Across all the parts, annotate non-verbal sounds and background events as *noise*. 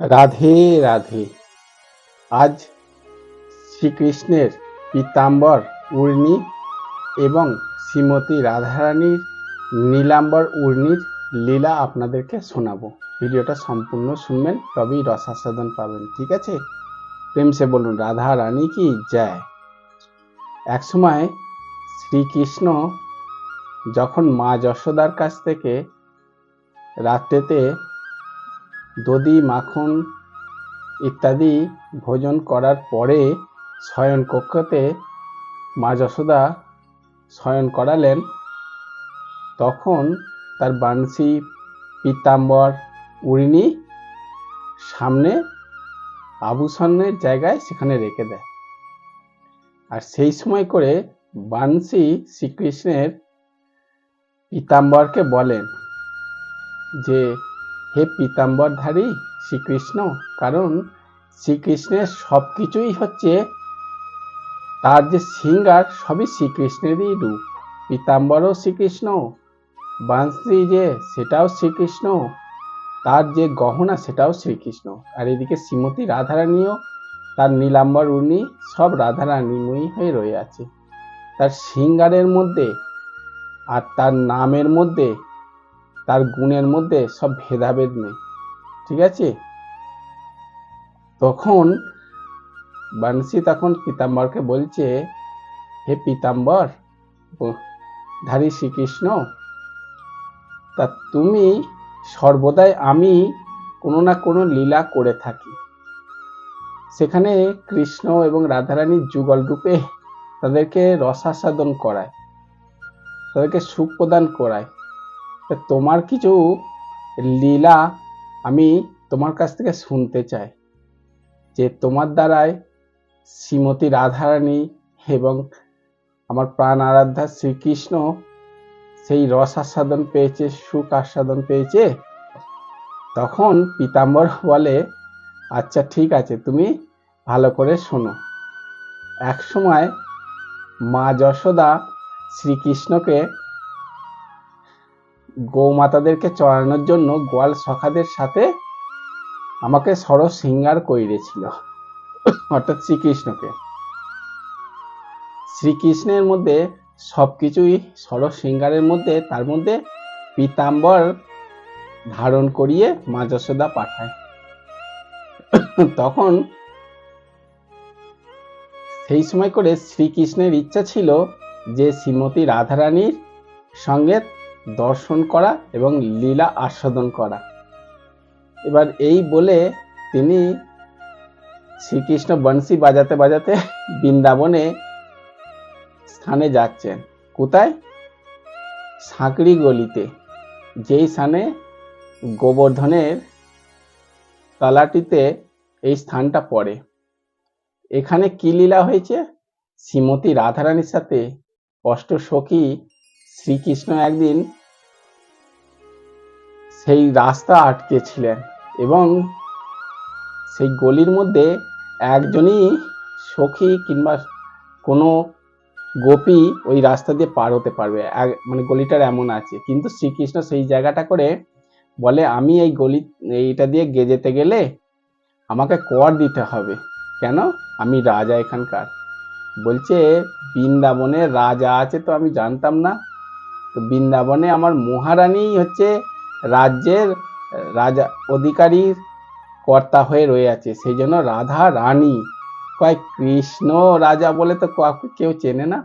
রাধে রাধে। আজ শ্রীকৃষ্ণের পীতাম্বর উর্নি এবং শ্রীমতী রাধারানীর নীলাম্বর উর্নির লীলা আপনাদেরকে শোনাবো। ভিডিওটা সম্পূর্ণ শুনবেন, তবেই রসাস্বাদন পাবেন, ঠিক আছে? প্রেম সে বলুন রাধা রানী কি? জয়। একসময় শ্রীকৃষ্ণ যখন মা যশোদার কাছ থেকে রাত্রেতে দধি, মাখন ইত্যাদি ভোজন করার পরে শয়ন কক্ষতে মা যশোদা শয়ন করালেন। তখন তার বানসি, পীতাম্বর, উড়িনি সামনে আভূষণের জায়গায় সেখানে রেখে দেয়। আর সেই সময় করে বানসি শ্রীকৃষ্ণের পীতাম্বরকে বলেন যে হে পীতাম্বরধারী শ্রীকৃষ্ণ, কারণ শ্রীকৃষ্ণের সব কিছুই হচ্ছে তার যে সিঙ্গার সবই শ্রীকৃষ্ণেরই রূপ। পীতাম্বরও শ্রীকৃষ্ণ বাঁশি যে সেটাও শ্রীকৃষ্ণ, তার যে গহনা সেটাও শ্রীকৃষ্ণ। আর এদিকে শ্রীমতী রাধারানীও, তার নীলাম্বর উনি সব রাধারানীময়ী হয়ে রয়ে আছে। তার সিঙ্গারের মধ্যে আর তার নামের মধ্যে তার গুণের মধ্যে সব ভেদাভেদ নেই। ঠিক আছে? তখন বানসি তখন পীতাম্বরকে বলছে, হে পীতাম্বর, ধারী শ্রীকৃষ্ণ, তা তুমি সর্বদাই আমি কোনো না কোনো লীলা করে থাকি। সেখানে কৃষ্ণ এবং রাধারানীর যুগল রূপে তাদেরকে রসাস্বাদন করায়, তাদেরকে সুখ প্রদান করায়। তোমার কিছু লীলা, আমি তোমার কাছ থেকে শুনতে চাই যে তোমার দ্বারায় শ্রীমতী রাধারানী এবং আমার প্রাণ আরাধ্যা শ্রীকৃষ্ণ সেই রস আস্বাদন পেয়েছে, সুখ আস্বাদন পেয়েছে? তখন পীতাম্বর বলে আচ্ছা ঠিক আছে, তুমি ভালো করে শোনো। এক সময় মা যশোদা শ্রীকৃষ্ণকে গৌমাতাদেরকে চড়ানোর জন্য গোয়াল সখাদের সাথে আমাকে সরস সিঙ্গার কইরেছিল, অর্থাৎ শ্রীকৃষ্ণকে। শ্রীকৃষ্ণের মধ্যে সবকিছুই সরস সিঙ্গারের মধ্যে, তার মধ্যে পীতাম্বর ধারণ করিয়ে মা যশোদা পাঠায়। তখন সেই সময় করে শ্রীকৃষ্ণের ইচ্ছা ছিল যে শ্রীমতী রাধারানীর সঙ্গে দর্শন করা এবং লীলা আস্বাদন করা। এবার এই বলে তিনি শ্রীকৃষ্ণ বংশী বাজাতে বাজাতে বৃন্দাবনে স্থানে যাচ্ছেন। কোথায়? সাঁকড়ি গলিতে। যেই স্থানে গোবর্ধনের তালাটিতে এই স্থানটা পড়ে। এখানে কি লীলা হয়েছে? শ্রীমতী রাধারানীর সাথে অষ্ট সখী শ্রীকৃষ্ণ একদিন সেই রাস্তা আটকেছিলেন এবং সেই গলির মধ্যে একজনই সখী কিংবা কোনো গোপী ওই রাস্তা দিয়ে পার হতে পারবে। মানে গলিটার এমন আছে। কিন্তু শ্রীকৃষ্ণ সেই জায়গাটা করে বলে, আমি এই গলি, এইটা দিয়ে গে যেতে গেলে আমাকে কর দিতে হবে। কেন? আমি রাজা এখানকার। বলছে বৃন্দাবনে রাজা আছে তো আমি জানতাম না। তো বৃন্দাবনে আমার মহারানী হচ্ছে রাজ্যের রাজা অধিকারীর কর্তা হয়ে রয়ে আছে। সেই জন্য রাধা রানী। কয়, কৃষ্ণ রাজা বলে তো কেউ চেনে না।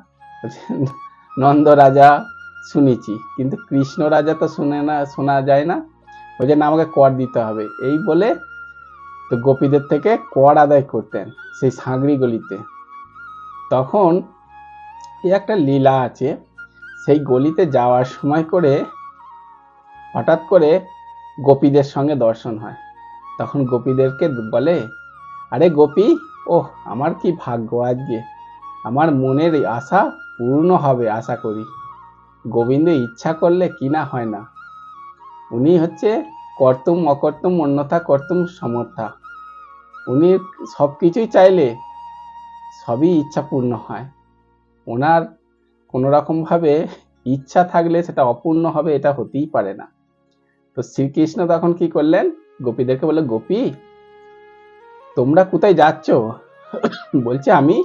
*laughs* নন্দ রাজা শুনেছি, কিন্তু কৃষ্ণ রাজা তো শুনে না, শোনা যায় না। ওই জন্য আমাকে কর দিতে হবে। এই বলে তো গোপীদের থেকে কর আদায় করতেন সেই সাঁগড়ি গলিতে তখন এই একটা লীলা আছে। সেই গলিতে যাওয়ার সময় করে হঠাৎ করে গোপীদের সঙ্গে দর্শন হয়। তখন গোপীদেরকে বলে, আরে গোপী, ওহ, আমার কি ভাগ্য আজকে? আমার মনের আশা পূর্ণ হবে আশা করি। গোবিন্দ ইচ্ছা করলে কি না হয় না। উনি হচ্ছে কর্তুম, অকর্তুম, অন্যথা কর্তুম সমর্থা। উনি সব কিছুই চাইলে সবই ইচ্ছা পূর্ণ হয়। ওনার কোনো রকমভাবে ইচ্ছা থাকলে সেটা অপূর্ণ হবে, এটা হতেই পারে না। তো শ্রীকৃষ্ণ তখন কি করলেন? গোপীদেরকে বলে গোপী, তোমরা কোথায় যাচ্ছ? বলছে, আমি,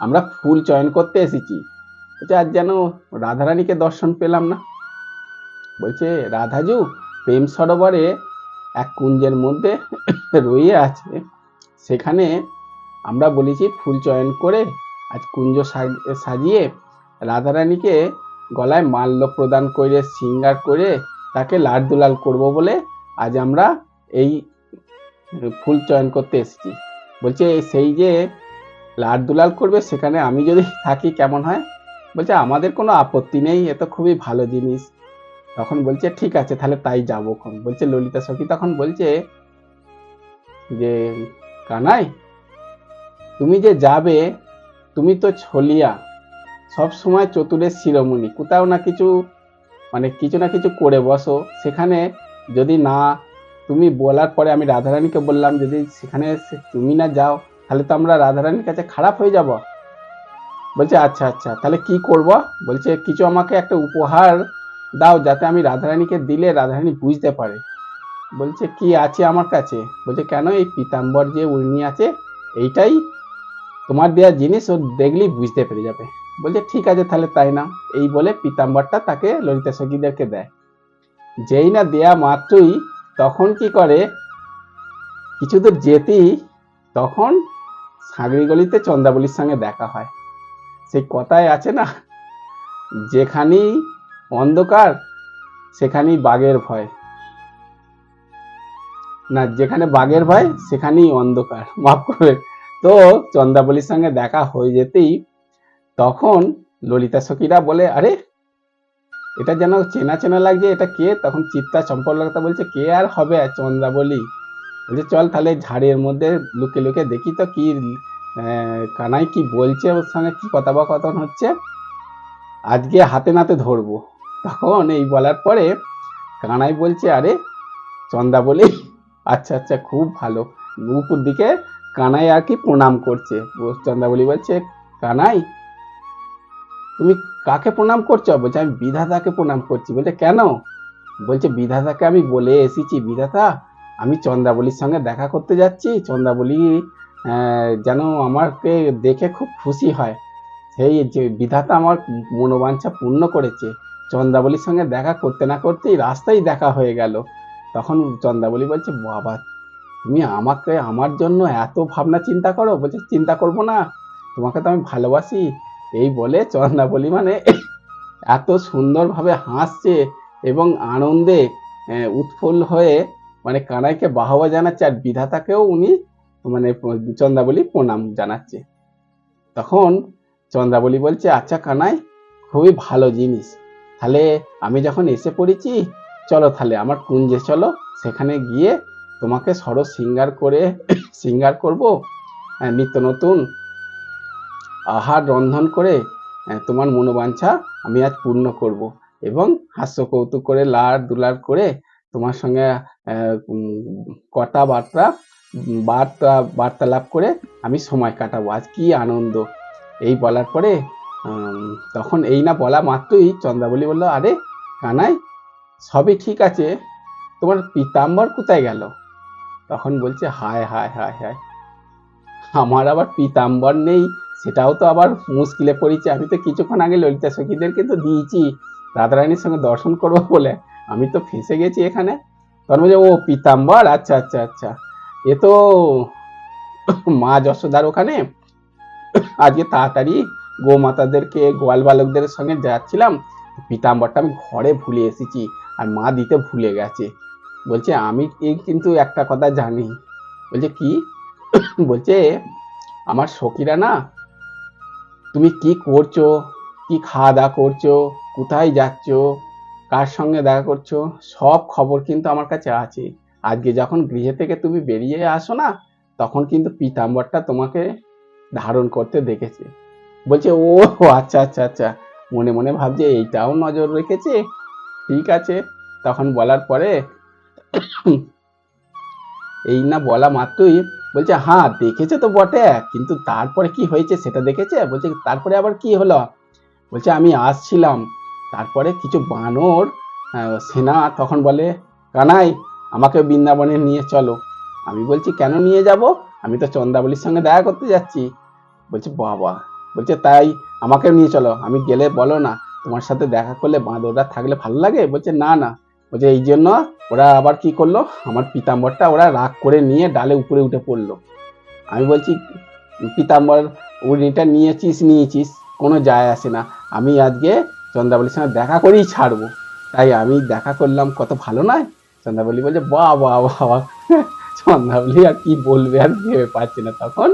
আমরা ফুল চয়ন করতে এসেছি। বলছে, আজ যেন রাধারানীকে দর্শন পেলাম না। বলছে, রাধাজু, প্রেম সরোবরে এক কুঞ্জের মধ্যে রয়ে আছে, সেখানে আমরা বলেছি ফুল চয়ন করে আজ কুঞ্জ সাজ- সাজিয়ে রাধারানীকে গলায় মাল্য প্রদান করে, সিঙ্গার করে তাকে লাড দুলাল করব বলে আজ আমরা এই ফুল চয়ন করতে এসেছি। বলছে, সেই যে লাড দুলাল করবে, সেখানে আমি যদি থাকি কেমন হয়? বলছে, আমাদের কোনো আপত্তি নেই, এ তো খুবই ভালো জিনিস। তখন বলছে, ঠিক আছে, তাহলে তাই যাব খন বলছে ললিতা সখী, তখন বলছে যে, কানাই, তুমি যে যাবে, তুমি তো ছলিয়া সব সময় চতুরের শিরোমণি। কোথাও না কিছু মানে কিছু না কিছু করে বসো। সেখানে যদি না, তুমি বলার পরে আমি রাধারানীকে বললাম, যদি সেখানে তুমি না যাও, তাহলে তো আমরা রাধারানীর কাছে খারাপ হয়ে যাব। বলছে আচ্ছা আচ্ছা তাহলে কি করব? বলছে, কিছু আমাকে একটা উপহার দাও, যাতে আমি রাধারানীকে দিলে রাধারানী বুঝতে পারে। বলছে, কি আছে আমার কাছে? বলছে, কেন এই পিতাম্বর যে উর্নি আছে, এইটাই তোমার দেওয়া জিনিস, ও দেখলেই বুঝতে পেরে যাবে। বলছে, ঠিক আছে, তাহলে তাই না এই বলে পিতাম্বরটা তাকে ললিতা সখীদেরকে দেয়। যেই না দেয়া মাত্রই তখন কি করে? কিছু দূর যেতেই তখন সাগরি গলিতে চন্দাবলির সঙ্গে দেখা হয়। সেই কথায় আছে না যেখানেই অন্ধকার সেখানেই বাঘের ভয়। না, যেখানে বাঘের ভয়, সেখানেই অন্ধকার। মাফ করবে তো চন্দাবলির সঙ্গে দেখা হয়ে যেতেই তখন ললিতা সখীরা বলে, আরে, এটা যেন চেনা চেনা লাগছে, এটা কে? তখন চিত্তা চম্পলতা বলছে, কে আর হবে চন্দ্রাবলী? বলছে, চল তাহলে ঝাড়ের মধ্যে লুকে লুকে দেখি তো কি কানাই কি বলছে ওর সঙ্গে, কি কথোপকথন হচ্ছে। আজকে হাতে নাতে ধরবো। তখন এই বলার পরে কানাই বলছে, আরে, চন্দ্রাবলী? আচ্ছা আচ্ছা খুব ভালো। উপর দিকে কানাই আর কি প্রণাম করছে। ও চন্দ্রাবলী বলছে, কানাই তুমি কাকে প্রণাম করছ? বলছে, আমি বিধাতাকে প্রণাম করছি। বলছে, কেন? বলছে, বিধাতাকে আমি বলে এসেছি। বিধাতা, আমি চন্দ্রাবলীর সঙ্গে দেখা করতে যাচ্ছি। চন্দ্রাবলী যেন আমাকে দেখে খুব খুশি হয়। সেই যে বিধাতা আমার মনোবাঞ্ছা পূর্ণ করেছে। চন্দ্রাবলীর সঙ্গে দেখা করতে না করতেই রাস্তায় দেখা হয়ে গেল। তখন চন্দ্রাবলী বলছে, বাবা, তুমি আমাকে, আমার জন্য এত ভাবনা চিন্তা করো। বলছে, চিন্তা করব না। তোমাকে তো আমি ভালোবাসি। এই বলে চন্দ্রাবলী মানে এত সুন্দরভাবে হাসছে এবং আনন্দে উৎফুল্ল হয়ে মানে কানাইকে বাহবা জানাচ্ছে আর বিধাতাকেও উনি মানে চন্দ্রাবলী প্রণাম জানাচ্ছে। তখন চন্দ্রাবলী বলছে আচ্ছা কানাই, খুবই ভালো জিনিস। তাহলে আমি যখন এসে পড়েছি, চলো তাহলে আমার কুঞ্জে চলো। সেখানে গিয়ে তোমাকে সরো সিঙ্গার করে, সিঙ্গার করব নিত্য নতুন আহার রন্ধন করে তোমার মনোবাঞ্ছা আমি আজ পূর্ণ করব এবং হাস্য কৌতুক করে, লাড় দুলার করে তোমার সঙ্গে কটা বার্তা বার্তা, বার্তালাপ করে আমি সময় কাটাবো। আজ কি আনন্দ! এই বলার পরে তখন এই না বলা মাত্রই চন্দ্রাবলী বলল, আরে, কানাই, সবই ঠিক আছে, তোমার পিতাম্বর কোথায় গেল? তখন বলছে, হায় হায় হায় হায়, আমার আবার পিতাম্বর নেই সেটাও তো আবার মুশকিলে পড়েছে। আমি তো কিছুক্ষণ আগে ললিতা সখীদেরকে তো দিয়েছি। রাধারানীর সঙ্গে দর্শন করব বলে। আমি তো ফেঁসে গেছি এখানে। তখন বলছে ও পিতাম্বর আচ্ছা আচ্ছা আচ্ছা। এ তো মা যশোদার ওখানে। আজকে তাড়াতাড়ি গোমাতাদেরকে, গোয়াল বালকদের সঙ্গে যাচ্ছিলাম। পিতাম্বরটা আমি ঘরে ভুলে এসেছি আর মা দিতে ভুলে গেছে। বলছে, আমি এই কিন্তু একটা কথা জানি। বলছে, কি? বলছে, আমার সখীরা না তুমি কি করছ? কি খাওয়া দাওয়া করছ? কোথায় যাচ্ছ? কার সঙ্গে দেখা করছ? সব খবর কিন্তু আমার কাছে আছে। আজকে যখন গৃহে থেকে তুমি বেরিয়ে আসো না, তখন কিন্তু পিতাম্বরটা তোমাকে ধারণ করতে দেখেছে। বলছে, ও আচ্ছা আচ্ছা আচ্ছা। মনে মনে ভাবছে, এইটাও নজর রেখেছে। ঠিক আছে। তখন বলার পরে, এই না, বলা মাত্রই বলছে হ্যাঁ দেখেছে তো বটে, কিন্তু তারপরে কি হয়েছে সেটা দেখেছে? বলছে, তারপরে আবার কি হলো? বলছে, আমি আসছিলাম। তারপরে কিছু বানর সেনা তখন বলে, কানাই আমাকে বৃন্দাবনে নিয়ে চলো। আমি বলছি, কেন নিয়ে যাব? আমি তো চন্দ্রাবলীর সঙ্গে দেখা করতে যাচ্ছি। বলছে, বাবা। বলছে, তাই আমাকে নিয়ে চলো। আমি গেলে বলো না, তোমার সাথে দেখা করলে বাঁদররা থাকলে ভালো লাগে? বলছে, না না। বলছে, এই জন্য ওরা আবার কি করল? আমার পিতাম্বরটা ওরা রাগ করে নিয়ে ডালে উপরে উঠে পড়ল। আমি বলছি, পিতাম্বর উড়িটা নিয়েছিস নিয়েছিস, কোনো যায় আসে না। আমি আজকে চন্দ্রাবলীর সঙ্গে দেখা করেই ছাড়বো। তাই আমি দেখা করলাম, কত ভালো নয়? চন্দ্রাবলী বলছে বা বা বাহ *laughs* চন্দ্রাবলী আর কি বলবে আর ভেবে পাচ্ছে না তখন।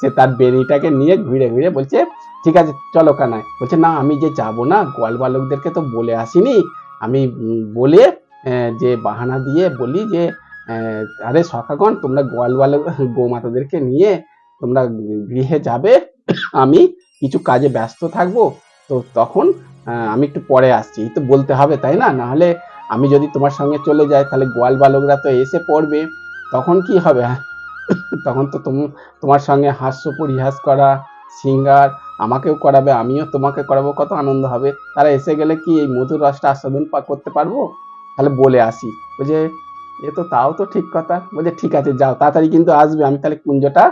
সে তার বেরিটাকে নিয়ে ঘুরে ঘুরে বলছে, ঠিক আছে, চলো কানায়। বলছে, না, আমি যে যাব না, গোয়াল বালকদেরকে তো বলে আসিনি। আমি বলে যে বাহানা দিয়ে বলি যে আরে সখাগণ তোমরা গোয়াল বালক গোমাতাদেরকে নিয়ে তোমরা গৃহে যাবে, আমি কিছু কাজে ব্যস্ত থাকব, তো তখন আমি একটু পরে আসছি। এই তো বলতে হবে, তাই না? নাহলে আমি যদি তোমার সঙ্গে চলে যাই, তাহলে গোয়াল বালকরা তো এসে পড়বে। তখন কি হবে? তখন তো তোমার সঙ্গে হাস্য পরিহাস করা, সিঙ্গার আমাকেও করাবে, আমিও তোমাকে করাবো, কত আনন্দ হবে। তারা এসে গেলে কি এই মধুর রসটা আস্বাদন করতে পারব? তাহলে বলে আসি। বলছে, এ তো তাও তো ঠিক কথা। বলছে, ঠিক আছে, যাও, তাড়াতাড়ি কিন্তু আসবে। আমি তাহলে কুঞ্জটা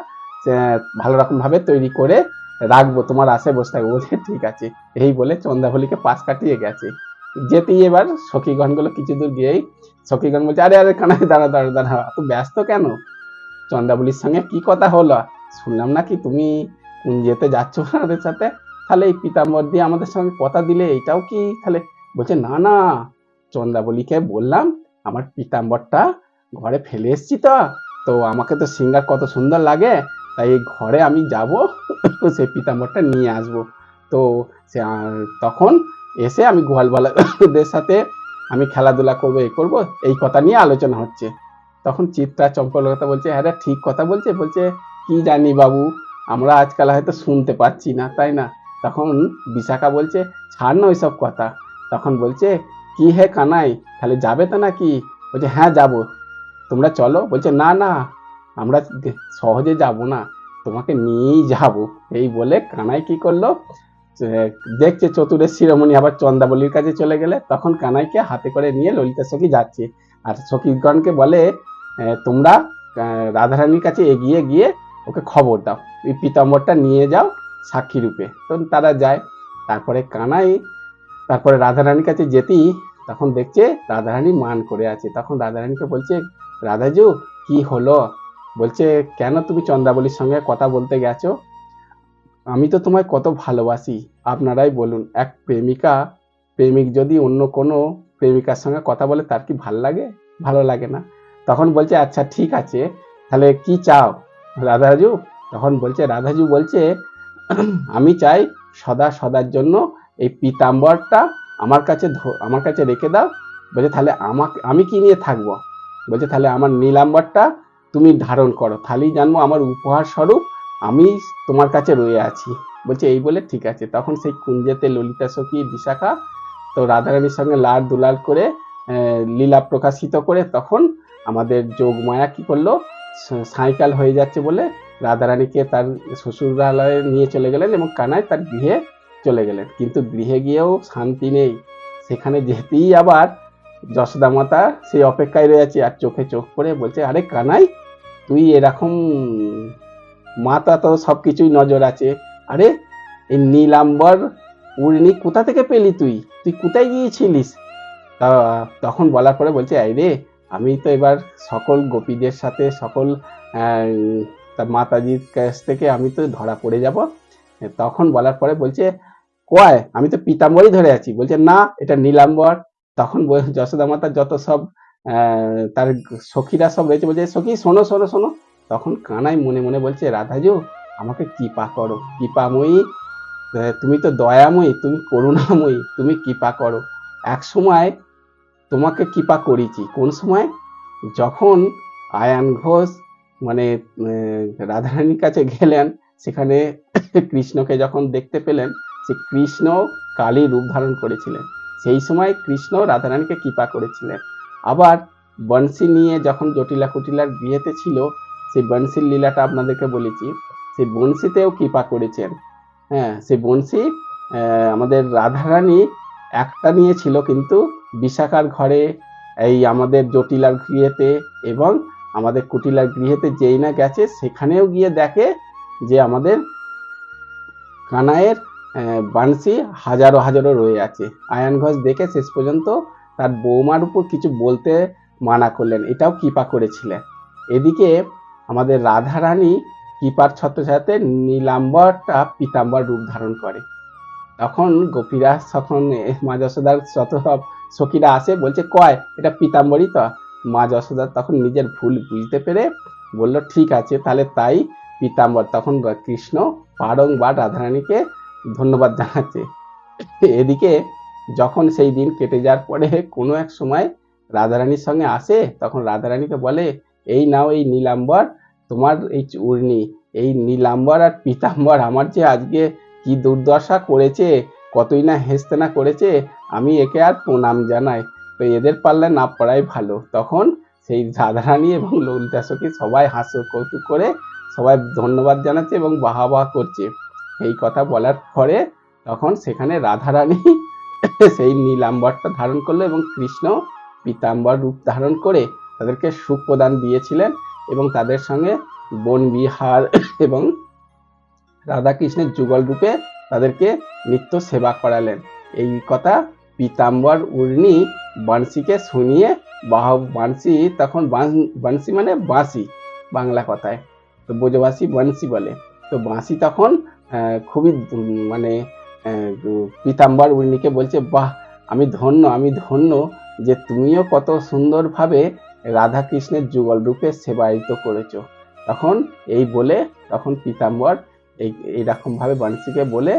ভালো রকম ভাবে তৈরি করে রাখব, তোমার আশে বসে থাকব। বলছে, ঠিক আছে। এই বলে চন্দ্রাবলীকে পাশ কাটিয়ে গেছে। যেতেই এবার সখীগণগুলো কিছু দূর গিয়েই, সখীগণ বলছে, আরে আরে, কানাই দাঁড়া দাঁড়া দাঁড়া এত ব্যস্ত কেন? চন্দ্রাবলীর সঙ্গে কি কথা হলো? শুনলাম নাকি তুমি যেতে যাচ্ছ *laughs* আমাদের সাথে, তাহলে এই পিতাম্বর দিয়ে আমাদের সঙ্গে কথা দিলে এটাও কি তাহলে বলছে, না না চন্দ্রাবলীকে বললাম, আমার পিতাম্বরটা ঘরে ফেলে এসছি তো তো আমাকে তো সিঙ্গার কত সুন্দর লাগে, তাই এই ঘরে আমি যাব, *laughs* সেই পিতাম্বরটা নিয়ে আসব। তো সে তখন এসে আমি গোয়ালবালাদের সাথে আমি খেলাধুলা করব, এ করব, এই কথা নিয়ে আলোচনা হচ্ছে। তখন চিত্রা চম্পলতা বলছে হ্যাঁ ঠিক কথা বলছে বলছে, কি জানি বাবু আমরা আজকাল হয়তো শুনতে পাচ্ছি না, তাই না? তখন বিশাখা বলছে, ছাড় না ওইসব কথা। তখন বলছে, কি হে কানাই, তাহলে যাবে তো নাকি? বলছে হ্যাঁ যাব। তোমরা চলো? বলছে, না না, আমরা সহজে যাব না, তোমাকে নিয়েই যাব। এই বলে কানাই কি করল? দেখছে চতুরের শিরোমণি আবার চন্দাবলির কাছে চলে গেলে, তখন কানাইকে হাতে করে নিয়ে ললিতা সখী যাচ্ছে। আর সখীগণকে বলে তোমরা রাধারানীর কাছে এগিয়ে গিয়ে ওকে খবর দাও। ওই পিতাম্বরটা নিয়ে যাও সাক্ষী রূপে। তো তারা যায়। তারপরে কানাই, তারপরে রাধারানীর কাছে যেতেই তখন দেখছে রাধারানী মান করে আছে। তখন রাধারানীকে বলছে, রাধাজু, কি হলো? বলছে, কেন তুমি চন্দ্রাবলীর সঙ্গে কথা বলতে গেছো? আমি তো তোমায় কত ভালোবাসি। আপনারাই বলুন, এক প্রেমিকা, প্রেমিক যদি অন্য কোনো প্রেমিকার সঙ্গে কথা বলে তার কি ভালো লাগে? ভালো লাগে না? তখন বলছে আচ্ছা ঠিক আছে। তাহলে কি চাও? রাধাজু তখন বলছে রাধাজু বলছে, আমি চাই সদা সদার জন্য এই পিতাম্বরটা আমার কাছে আমার কাছে রেখে দাও। বলছে, তাহলে আমাকে, আমি কি নিয়ে থাকব? বলছে, তাহলে আমার নীলাম্বরটা তুমি ধারণ করো। তাহলেই জানব আমার উপহার স্বরূপ আমি তোমার কাছে রয়ে আছি। বলছে, এই বলে ঠিক আছে। তখন সেই কুঞ্জেতে ললিতা, সখী, বিশাখা তো রাধারানীর সঙ্গে লাল দুলাল করে লীলা প্রকাশিত করে তখন আমাদের যোগমায়া কি করল? সাইকাল হয়ে যাচ্ছে বলে রাধারানীকে তার শ্বশুরালয়ে নিয়ে চলে গেলেন এবং কানায় তার গৃহে চলে গেলেন। কিন্তু গৃহে গিয়েও শান্তি নেই। সেখানে যেতেই আবার যশোদা মাতা সেই অপেক্ষায় রয়েছে আর চোখে চোখ করে বলছে, আরে কানাই, তুই এরকম মাতা তো সব কিছুই নজর আছে। আরে, এই নীলাম্বর উর্নি কোথা থেকে পেলি তুই? তুই কোথায় গিয়েছিলিস? তখন বলার পরে বলছে এই রে আমি তো এবার সকল গোপীদের সাথে, সকল মাতাজির কাছ থেকে আমি তো ধরা পড়ে যাব। তখন বলার পরে বলছে, কয়? আমি তো পিতাম্বরই ধরে আছি। বলছে, না, এটা নীলাম্বর। তখন যশোদা মাতা যত সব তার সখীরা সব রয়েছে, বলছে, সখী, শোনো শোনো শোনো। তখন কানাই মনে মনে বলছে, রাধাজু, আমাকে কৃপা করো। কৃপাময়ী তুমি তো দয়াময়ী, তুমি করুণাময়ী, তুমি কৃপা করো। এক সময় তোমাকে কৃপা করেছি কোন সময়? যখন আয়ান ঘোষ মানে রাধারানীর কাছে গেলেন, সেখানে কৃষ্ণকে যখন দেখতে পেলেন, সে কৃষ্ণ কালী রূপ ধারণ করেছিলেন। সেই সময় কৃষ্ণ রাধারানীকে কৃপা করেছিলেন। আবার বংশী নিয়ে যখন জটিলা কুটিলার বিয়েতে ছিল, সেই বংশীর লীলাটা আপনাদেরকে বলেছি। সেই বংশীতেও কৃপা করেছেন। হ্যাঁ সেই বংশী আমাদের রাধারানী একটা নিয়েছিল কিন্তু বিশাখার ঘরে এই আমাদের জটিলার গৃহেতে এবং আমাদের কুটিলার গৃহেতে যেই না গেছে সেখানেও গিয়ে দেখে যে আমাদের কানাইয়ের আহ, বানসি হাজারো হাজারো রয়ে আছে। আয়ান ঘোষ দেখে শেষ পর্যন্ত তার বৌমার উপর কিছু বলতে মানা করলেন। এটাও কৃপা করেছিলেন। এদিকে আমাদের রাধারানী কৃপার ছত্রছায়াতে নীলাম্বরটা পিতাম্বর রূপ ধারণ করে। তখন গোপীরা তখন এ, মা যশোদার যত সব সখীরা আসে, বলছে, কয়? এটা পিতাম্বরই তো। মা যশোদা তখন নিজের ভুল বুঝতে পেরে বলল, ঠিক আছে, তাহলে তাই। পিতাম্বর তখন কৃষ্ণ, পারং বারংবার রাধারানীকে ধন্যবাদ জানাচ্ছে। এদিকে যখন সেই দিন কেটে যাওয়ার পরে কোনো এক সময় রাধারানীর সঙ্গে আসে, তখন রাধারানীকে বলে, এই নাও এই নীলাম্বর, তোমার এই চূর্ণি, এই নীলাম্বর আর পিতাম্বর আমার যে আজকে কি দুর্দশা করেছে কতই না হেসতে না করেছে, আমি একে আর প্রণাম জানাই। তো এদের পারলে না পড়াই ভালো। তখন সেই রাধারানী এবং ললিতা সখী সবাই হাস্য কৌতুক করে সবাই ধন্যবাদ জানাচ্ছে এবং বাহা বাহা করছে। এই কথা বলার পরে তখন সেখানে রাধারানী *laughs* সেই নীলাম্বরটা ধারণ করল এবং কৃষ্ণ পীতাম্বর রূপ ধারণ করে তাদেরকে সুখ প্রদান দিয়েছিলেন এবং তাদের সঙ্গে বন বিহার *laughs* এবং রাধাকৃষ্ণের যুগল রূপে তাদেরকে নিত্য সেবা করালেন। এই কথা পীতাম্বর উর্নি বাঁশিকে শুনিয়ে বাহ বাঁশি তখন বাঁশি মানে বাঁশি বাংলা কথায়। তো ব্রজবাসী বাঁশি বলে। তো বাঁশি তখন খুবই মানে পীতাম্বর উর্নিকে বলছে, বাহ, আমি ধন্য আমি ধন্য যে তুমিও কত সুন্দরভাবে রাধা কৃষ্ণের যুগল রূপে সেবায়িত করেছ। তখন এই বলে, তখন পীতাম্বর এই এইরকম ভাবে বাণীকে বলে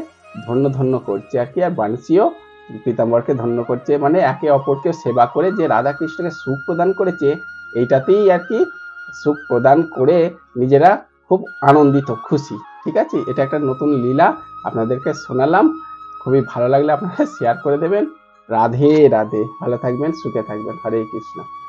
ধন্য ধন্য করছে আর কি, আর বাণীও পীতাম্বরকে ধন্য করছে মানে একে অপরকে সেবা করে যে রাধা কৃষ্ণকে সুখ প্রদান করেছে, এইটাতেই আর কি সুখ প্রদান করে নিজেরা খুব আনন্দিত, খুশি, ঠিক আছে? এটা একটা নতুন লীলা, আপনাদেরকে শোনালাম, খুবই ভালো লাগলে আপনারা *laughs* শেয়ার করে দেবেন। রাধে রাধে, ভালো থাকবেন, সুখে থাকবেন, হরে কৃষ্ণ।